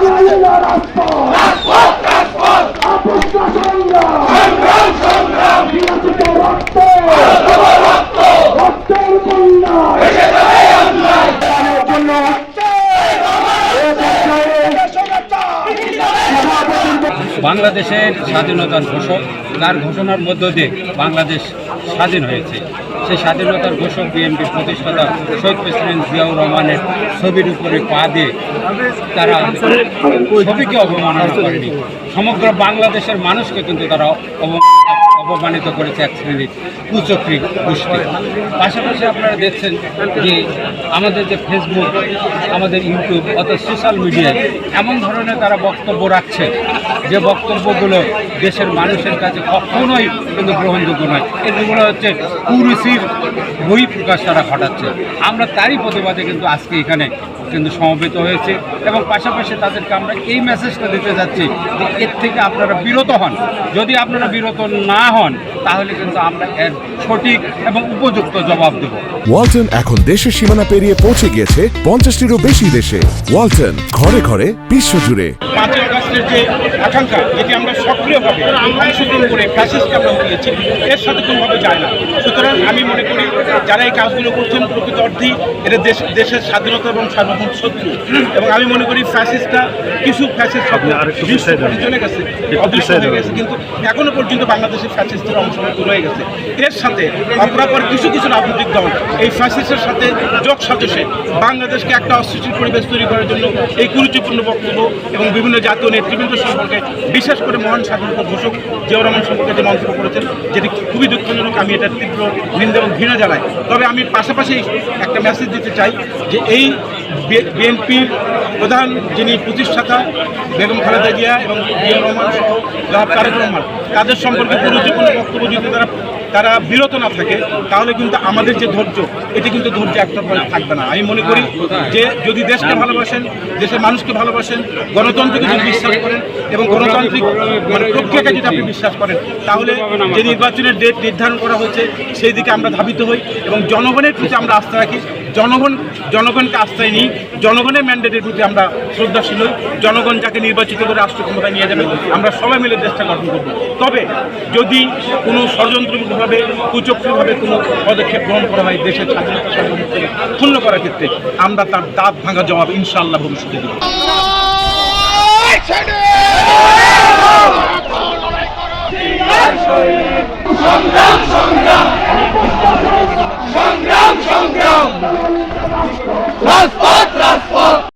রাজপথ। রাজপথ বাংলাদেশের স্বাধীনতার ঘোষক, তার ঘোষণার মধ্য দিয়ে বাংলাদেশ স্বাধীন হয়েছে। সেই স্বাধীনতার ঘোষক বিএনপির প্রতিষ্ঠাতা শহীদ প্রেসিডেন্ট জিয়াউর রহমানের ছবির উপরে পা দিয়ে তারা ছবিকে অবমাননা করেনি। সমগ্র বাংলাদেশের মানুষকে কিন্তু তারা অপমানিত করেছে এক শ্রেণির কুচক্রী গোষ্ঠী। পাশাপাশি আপনারা দেখছেন যে আমাদের যে ফেসবুক আমাদের ইউটিউব অর্থাৎ সোশ্যাল মিডিয়ায় এমন ধরনের তারা বক্তব্য রাখছে যে বক্তব্যগুলো দেশের মানুষের কাছে কখনোই কিন্তু গ্রহণযোগ্য নয়। এগুলো হচ্ছে কুরুচির বই প্রকাশ তারা ঘটাচ্ছে। আমরা তারই প্রতিবাদে কিন্তু আজকে এখানে কিন্তু সমবেত হয়েছে এবং পাশাপাশি তাদেরকে আমরা এই মেসেজটা দিতে যাচ্ছি যে এর থেকে আপনারা বিরত হন। যদি আপনারা বিরত না হন তাহলে কিন্তু আমরা এর সঠিক এবং উপযুক্ত জবাব দেবো। ওয়ালটন এখন দেশের সীমানা পেরিয়ে পৌঁছে গিয়েছে পঞ্চাশটিরও বেশি দেশে। ওয়ালটন ঘরে ঘরে বিশ্বজুড়ে। আগস্টের যে আকাঙ্ক্ষা যেটি আমরা সক্রিয়ভাবে অংশগ্রহণ করে ফ্যাসিস্টকে আমরা উঠিয়েছি এর সাথে কোনোভাবে যায় না। সুতরাং আমি মনে করি যারা এই কাজগুলো করছেন প্রকৃত অর্থেই এটা দেশ দেশের স্বাধীনতা এবং সার্বভৌম শত্রু। এবং আমি মনে করি ফ্যাসিস্টটা কিছু ফ্যাসিস্ট শব্দ বিশ্ব চলে গেছে অদৃশ্য হয়ে গেছে। কিন্তু এখনও পর্যন্ত বাংলাদেশের ফ্যাসিস্টের অংশ রয়ে গেছে। এর সাথে অপরাপর কিছু কিছু রাজনৈতিক দল এই ফ্যাসিস্টের সাথে যোগ সাজসে বাংলাদেশকে একটা অস্থিতিশীল পরিবেশ তৈরি করার জন্য এই কুরুচিপূর্ণ বক্তব্য এবং বিভিন্ন জাতীয় নেতৃবৃন্দ সম্পর্কে, বিশেষ করে মহান স্বাধীনতা ঘোষক জিয়াউর রহমান সম্পর্কে যে মন্তব্য করেছেন, যেটি খুবই দুঃখজনক, আমি এটার তীব্র নিন্দা এবং ঘৃণা জানাই। তবে আমি পাশাপাশি একটা মেসেজ দিতে চাই যে এই বিএনপির প্রধান যিনি প্রতিষ্ঠাতা বেগম খালেদা জিয়া এবং জিয়াউর রহমান সহ তারেক রহমান তাদের সম্পর্কে কুরুচিপূর্ণ বক্তব্য যদি তারা তারা বিরত না থাকে, তাহলে কিন্তু আমাদের যে ধৈর্য এটি কিন্তু ধৈর্য পরে থাকবে না। আমি মনে করি যে যদি দেশকে ভালোবাসেন, দেশের মানুষকে ভালোবাসেন, গণতন্ত্রকে যদি বিশ্বাস করেন এবং গণতান্ত্রিক মানে প্রক্রিয়াকে যদি আপনি বিশ্বাস করেন, তাহলে যে নির্বাচনের ডেট নির্ধারণ করা হয়েছে, সেই দিকে আমরা ধাবিত হই এবং জনগণের প্রতি আমরা আস্থা রাখি। জনগণ জনগণকে আস্থায় নিই, জনগণের ম্যান্ডেটের প্রতি আমরা শ্রদ্ধাশীল জনগণ যাকে নির্বাচিত করে রাষ্ট্র ক্ষমতায় নিয়ে যাবে, আমরা সবাই মিলে দেশটা গঠন করব। তবে যদি কোনো ষড়যন্ত্রভাবে কুচক্রীভাবে কোনো পদক্ষেপ গ্রহণ করা হয় দেশের স্বাধীনতা ক্ষুণ্ণ করার ক্ষেত্রে, আমরা তার দাঁত ভাঙা জবাব ইনশাআল্লাহ ভবিষ্যতে দেব। সংগ্রাম সংগ্রাম। সংগ্রাম সংগ্রাম। রাজপথ রাজপথ।